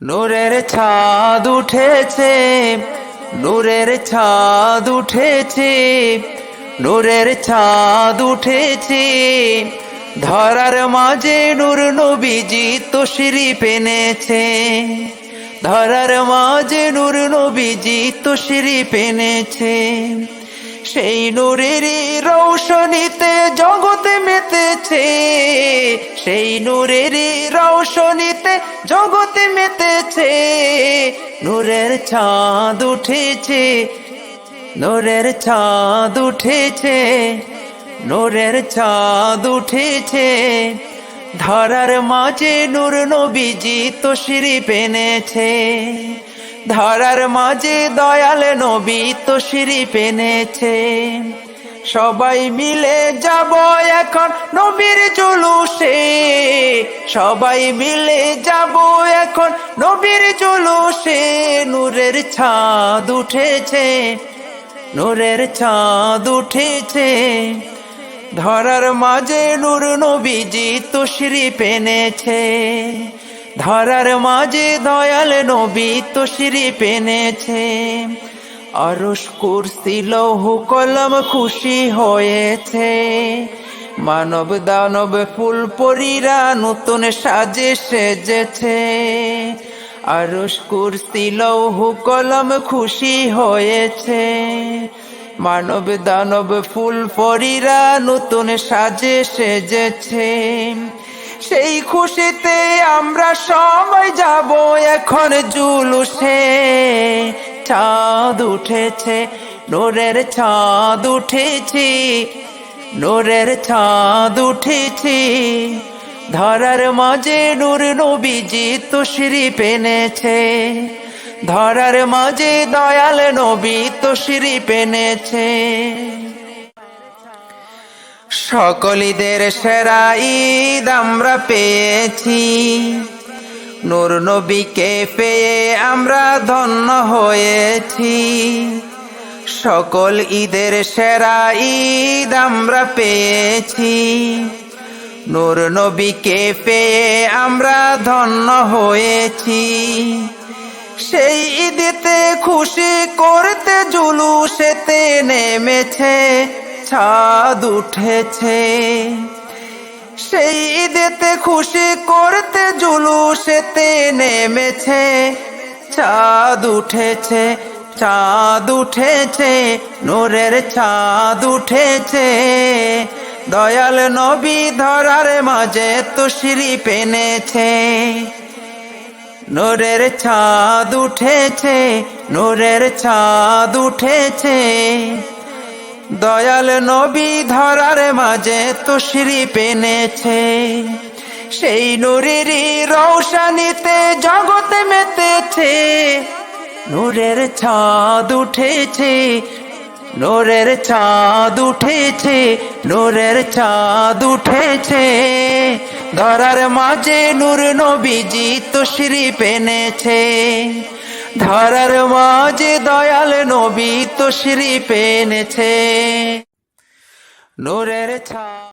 নূরের ছাদ উঠেছে, নূরের ছাদ উঠেছে, নূরের ছাদ উঠেছে। ধরার মাঝে নূর নবীজি তশরি পেনেছে ধরার মাঝে নূর নবীজি তশরি পেনেছে সেই নূরের রৌশনীতে জগতে মেতেছে। সেই নূরের রৌশনীতে জগতে মেতেছে। নূরের ছাদ উঠেছে, নূরের ছাদ উঠেছে, নূরের ছাদ উঠেছে। ধরার মাঝে নূর নবীজি তশরি পেনেছে ধরার মাঝে দয়াল নবী তশরি পেনেছে। সবাই মিলে যাব এখন নবীর জুলুসে। সবাই মিলে যাব এখন নবীর জুলুসে। নূরের ছাদ উঠেছে, নূরের ছাদ উঠেছে। ধরার মাঝে নূর নবীজি তশরি পেনেছে। ধরার মাঝে দয়াল নবী তো তশরি পেনেছে অরস কুরসি, লৌহ কলম খুশি হয়েছে। মানব দানব ফুল পরীরা নতুন সাজে সেজেছে। আরস কুরসি, লৌহ কলম খুশি হয়েছে। মানব দানব ফুল পরীরা নতুন সাজে সেজেছে। সেই খুশিতে আমরা সবাই যাব। এখন জুলুসে চাঁদ উঠেছে, নোরের চাঁদ উঠেছে, নোরের চাঁদ উঠেছে। ধরার মাঝে নূর নবীজি তশরি পেনেছে। ধরার মাঝে দয়াল নবী তশরি পেনেছে। সকলিদের সেরা ঈদ আমরা পেয়েছি। নূর নবীকে পেয়ে আমরা ধন্য হয়েছি। সকল ঈদের সেরা ঈদ আমরা পেয়েছি। নূর নবীকে পেয়ে আমরা ধন্য হয়েছি। সেই ঈদেতে খুশি করতে জুলুসেতে নেমেছে। ছাদ উঠেছে। সেই ঈদেতে খুশি করতে জুলুসেতে নেমেছে। চাঁদ উঠেছে চাঁদ উঠেছে, নূরের চাঁদ উঠেছে। দয়াল নবী ধরার মাঝে তুশরি পেনেছে। নোরের চাঁদ উঠেছে, নোরের চাঁদ উঠেছে। দয়াল নবী ধরার মাঝে তুশরি পেনেছে। সেই নূরেরই রৌশানিতে জগতে মেতেছে। নূরের ছাদ উঠেছে, নূরের চাঁদ উঠেছে, নূরের চাঁদ উঠেছে। ধরার মাঝে নূর নবীজি তুশরি পেনেছে। ধরার মাঝে দয়াল নবী তো শ্রী পেনেছে নূরের ছাদ